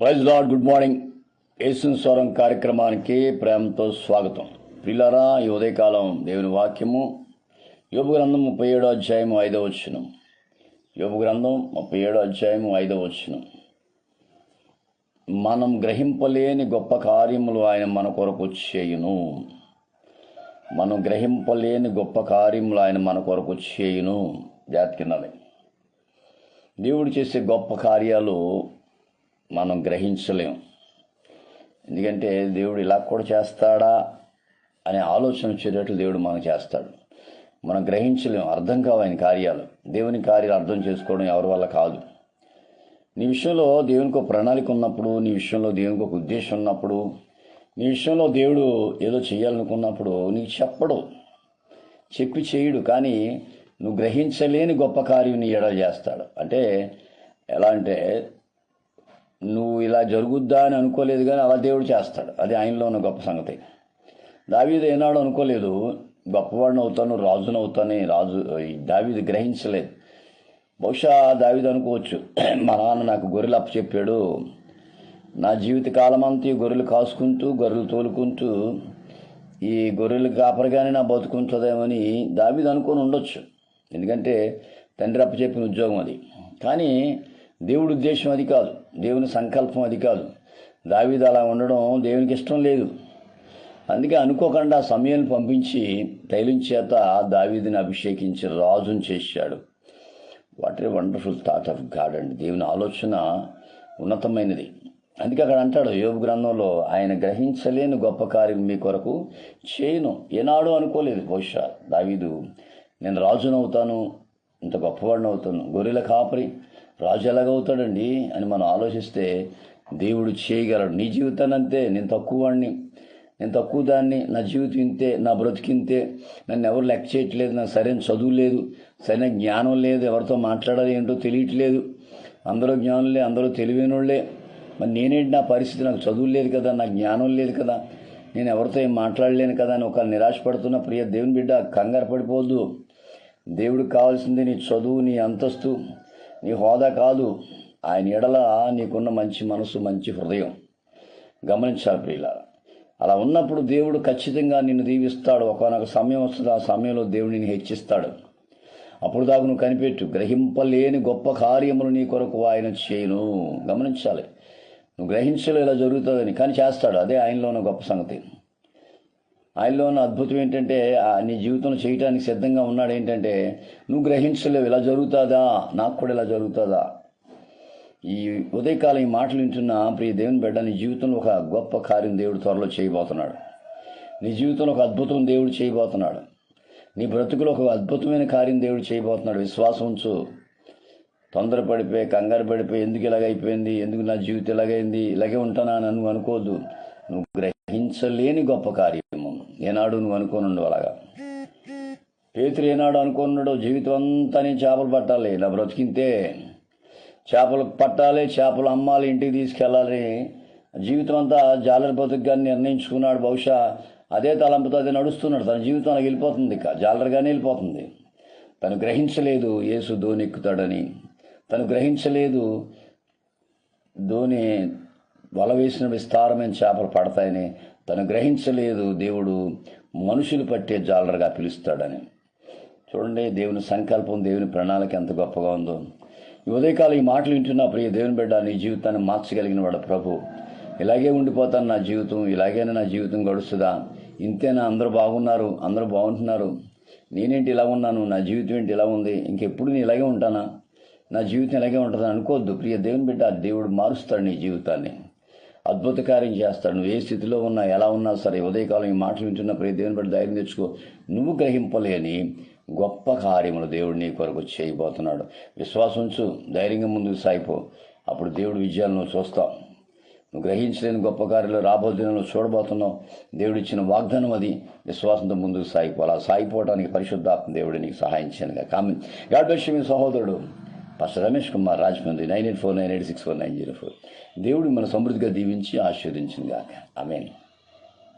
Praise lord good morning యేసున్ స్వరం కార్యక్రమానికి ప్రేమతో స్వాగతం. పిల్లరా ఈ ఉదయకాలం దేవుని వాక్యము యోపు గ్రంథం ముప్పై ఏడో అధ్యాయం ఐదో వచ్చినం యోపు గ్రంథం ముప్పై ఏడో అధ్యాయం ఐదో వచ్చినం మనం గ్రహింపలేని గొప్ప కార్యములు ఆయన మన కొరకు చేయును. మనం గ్రహింపలేని గొప్ప కార్యములు ఆయన మన కొరకు చేయును. జాతికినాలి దేవుడు చేసే గొప్ప కార్యాలు మనం గ్రహించలేం. ఎందుకంటే దేవుడు ఇలా కూడా చేస్తాడా అనే ఆలోచన వచ్చేటట్లు దేవుడు మనకు చేస్తాడు. మనం గ్రహించలేం అర్థం కావు ఆయన కార్యాలు. దేవుని కార్యాలు అర్థం చేసుకోవడం ఎవరి వల్ల కాదు. నీ విషయంలో దేవునికి ఒక ప్రణాళిక ఉన్నప్పుడు నీ విషయంలో దేవునికి ఒక ఉద్దేశం ఉన్నప్పుడు నీ విషయంలో దేవుడు ఏదో చేయాలనుకున్నప్పుడు నీకు చెప్పడు. చెప్పి చేయడు కానీ నువ్వు గ్రహించలేని గొప్ప కార్యం నీ ఎడలు చేస్తాడు. అంటే ఎలా అంటే నువ్వు ఇలా జరుగుద్దా అని అనుకోలేదు కానీ అలా దేవుడు చేస్తాడు. అది ఆయనలో ఉన్న గొప్ప సంగతి. దావీదు ఏనాడు అనుకోలేదు గొప్పవాడిని అవుతాను రాజును అవుతాను రాజు ఈ దావీదు గ్రహించలేదు. బహుశా దావీదు అనుకోవచ్చు మా నాన్న నాకు గొర్రెలు అప్పచెప్పాడు. నా జీవిత కాలమంతా ఈ గొర్రెలు కాసుకుంటూ గొర్రెలు తోలుకుంటూ ఈ గొర్రెలు కాపరిగానే నా బతుకుంటుందేమని దావీదు అనుకొని ఉండొచ్చు. ఎందుకంటే తండ్రి అప్పచెప్పిన ఉద్యోగం అది. కానీ దేవుడి ఉద్దేశం అది కాదు. దేవుని సంకల్పం అది కాదు. దావీదు అలా ఉండడం దేవునికి ఇష్టం లేదు. అందుకే అనుకోకుండా సమయాన్ని పంపించి తైలం చేత దావీదిని అభిషేకించి రాజుని చేశాడు. What a wonderful thought of god అండి. దేవుని ఆలోచన ఉన్నతమైనది. అందుకే అక్కడ అంటాడు యోగ గ్రంథంలో ఆయన గ్రహించలేని గొప్ప కార్యం మీ కొరకు చేయను. ఏనాడు అనుకోలేదు. బహుశా దావీదు నేను రాజునవుతాను ఇంత గొప్పవాడిని అవుతాను గొర్రెల కాపరి రాజు ఎలాగవుతాడండి అని మనం ఆలోచిస్తే దేవుడు చేయగలడు. నీ జీవితాన్ని అంతే నేను తక్కువ వాడిని నేను తక్కువ దాన్ని నా జీవితం ఇంతే నా బ్రతికింతే నన్ను ఎవరు లెక్క చేయట్లేదు నాకు సరైన చదువు లేదు సరైన జ్ఞానం లేదు ఎవరితో మాట్లాడాలి ఏంటో తెలియట్లేదు. అందరూ జ్ఞానులే అందరూ తెలివైనోళ్ళే మరి నేనేంటి నా పరిస్థితి? నాకు చదువు లేదు కదా నాకు జ్ఞానం లేదు కదా. నేను ఎవరితో ఏం మాట్లాడలేను కదా అని ఒక నిరాశపడుతున్న ప్రియ దేవుని బిడ్డ కంగారు పడిపోద్దు దేవుడికి కావాల్సింది నీ చదువు నీ అంతస్తు. నీ హోదా కాదు. ఆయన ఎడల నీకున్న మంచి మనసు మంచి హృదయం. గమనించాలి ప్రియుల అలా ఉన్నప్పుడు దేవుడు ఖచ్చితంగా నిన్ను దీవిస్తాడు. ఒకనొక సమయం వస్తుంది ఆ సమయంలో దేవుడు నిన్ను హెచ్చిస్తాడు. అప్పుడు దాకా నువ్వు కనిపెట్టు. గ్రహింపలేని గొప్ప కార్యములు నీ కొరకు ఆయన చేయను. గమనించాలి. నువ్వు గ్రహించలే ఇలా జరుగుతుందని. కానీ చేస్తాడు. అదే ఆయనలో ఉన్న గొప్ప సంగతి. ఆయనలో ఉన్న అద్భుతం ఏంటంటే ఆ నీ జీవితంలో చేయడానికి సిద్ధంగా ఉన్నాడు ఏంటంటే నువ్వు గ్రహించలేవు ఇలా జరుగుతుందా? నాకు కూడా ఇలా జరుగుతుందా? ఈ ఉదయకాలం ఈ మాటలు వింటున్న ప్రియ దేవుని బిడ్డ నీ జీవితంలో ఒక గొప్ప కార్యం దేవుడు త్వరలో చేయబోతున్నాడు. నీ జీవితంలో ఒక అద్భుతం దేవుడు చేయబోతున్నాడు. నీ బ్రతుకులో ఒక అద్భుతమైన కార్యం దేవుడు చేయబోతున్నాడు. విశ్వాసం ఉంచు. తొందరపడిపోయి కంగారు పడిపోయి ఎందుకు ఇలాగైపోయింది ఎందుకు నా జీవితం ఇలాగైంది? ఇలాగే ఉంటానా అని నువ్వు అనుకోవద్దు. నువ్వు గ్రహించలేని గొప్ప కార్యం. ఏనాడు నువ్వు అనుకోనుండు అలాగా. పేతురు ఏనాడు అనుకున్నాడు జీవితం అంతా నేను చేపలు పట్టాలి. నా బ్రతికింతే చేపలు పట్టాలి చేపలు అమ్మాలి ఇంటికి తీసుకెళ్ళాలి. జీవితం అంతా జాలరి కానీ నిర్ణయించుకున్నాడు. బహుశా అదే తలంపుతో అది నడుస్తున్నాడు. తన జీవితం అలా వెళ్ళిపోతుంది ఇక. జాలరిగానే వెళ్ళిపోతుంది. తను గ్రహించలేదు యేసు ధోని ఎక్కుతాడని తను గ్రహించలేదు ధోని వల వేసిన విస్తారమైన చేపలు పడతాయని. తను గ్రహించలేదు దేవుడు మనుషులు పట్టే జాలరుగా పిలుస్తాడని. చూడండి దేవుని సంకల్పం దేవుని ప్రణాళిక ఎంత గొప్పగా ఉందో. ఈ ఉదయకాలం ఈ మాటలు వింటున్నా ప్రియ దేవుని బిడ్డ నీ జీవితాన్ని మార్చగలిగిన వాడు ప్రభు. ఇలాగే ఉండిపోతాను నా జీవితం ఇలాగైనా నా జీవితం గడుస్తుందా? ఇంతేనా? అందరూ బాగున్నారు అందరూ బాగుంటున్నారు. నేనేంటి ఇలా ఉన్నాను? నా జీవితం ఏంటి ఇలా ఉంది? ఇంకెప్పుడు నేను ఇలాగే ఉంటానా? నా జీవితం ఇలాగే ఉంటుందని అనుకోవద్దు. ప్రియ దేవుని బిడ్డ దేవుడు మారుస్తాడు నీ జీవితాన్ని. అద్భుత కార్యం చేస్తాడు. నువ్వు ఏ స్థితిలో ఉన్నా ఎలా ఉన్నా సరే ఉదయకాలం ఈ మాటలు వింటున్న ప్రతి దేవుని బట్టి ధైర్యం తెచ్చుకో. నువ్వు గ్రహింపలేని గొప్ప కార్యములు దేవుడు నీ కొరకు చేయబోతున్నాడు. విశ్వాసం ఉంచు ధైర్యంగా ముందుకు సాగిపో. అప్పుడు దేవుడు విజయాలు నువ్వు చూస్తావు. నువ్వు గ్రహించలేని గొప్ప కార్యాలు రాబో దినంలో చూడబోతున్నావు. దేవుడు ఇచ్చిన వాగ్దానం అది. విశ్వాసంతో ముందుకు సాగిపోవాలి ఆ సాగిపోవడానికి పరిశుద్ధాత్మ దేవుడు నీకు సహాయం చేయనుగా కామెంట్ గాడ్ మీ సహోదరుడు. Pastor Ramesh Kumar Rajahmundry nine eight four nine eight six four nine zero four. దేవుడు మన సమృద్ధిగా దీవించి ఆశీర్వదించింది కాక ఆమెను.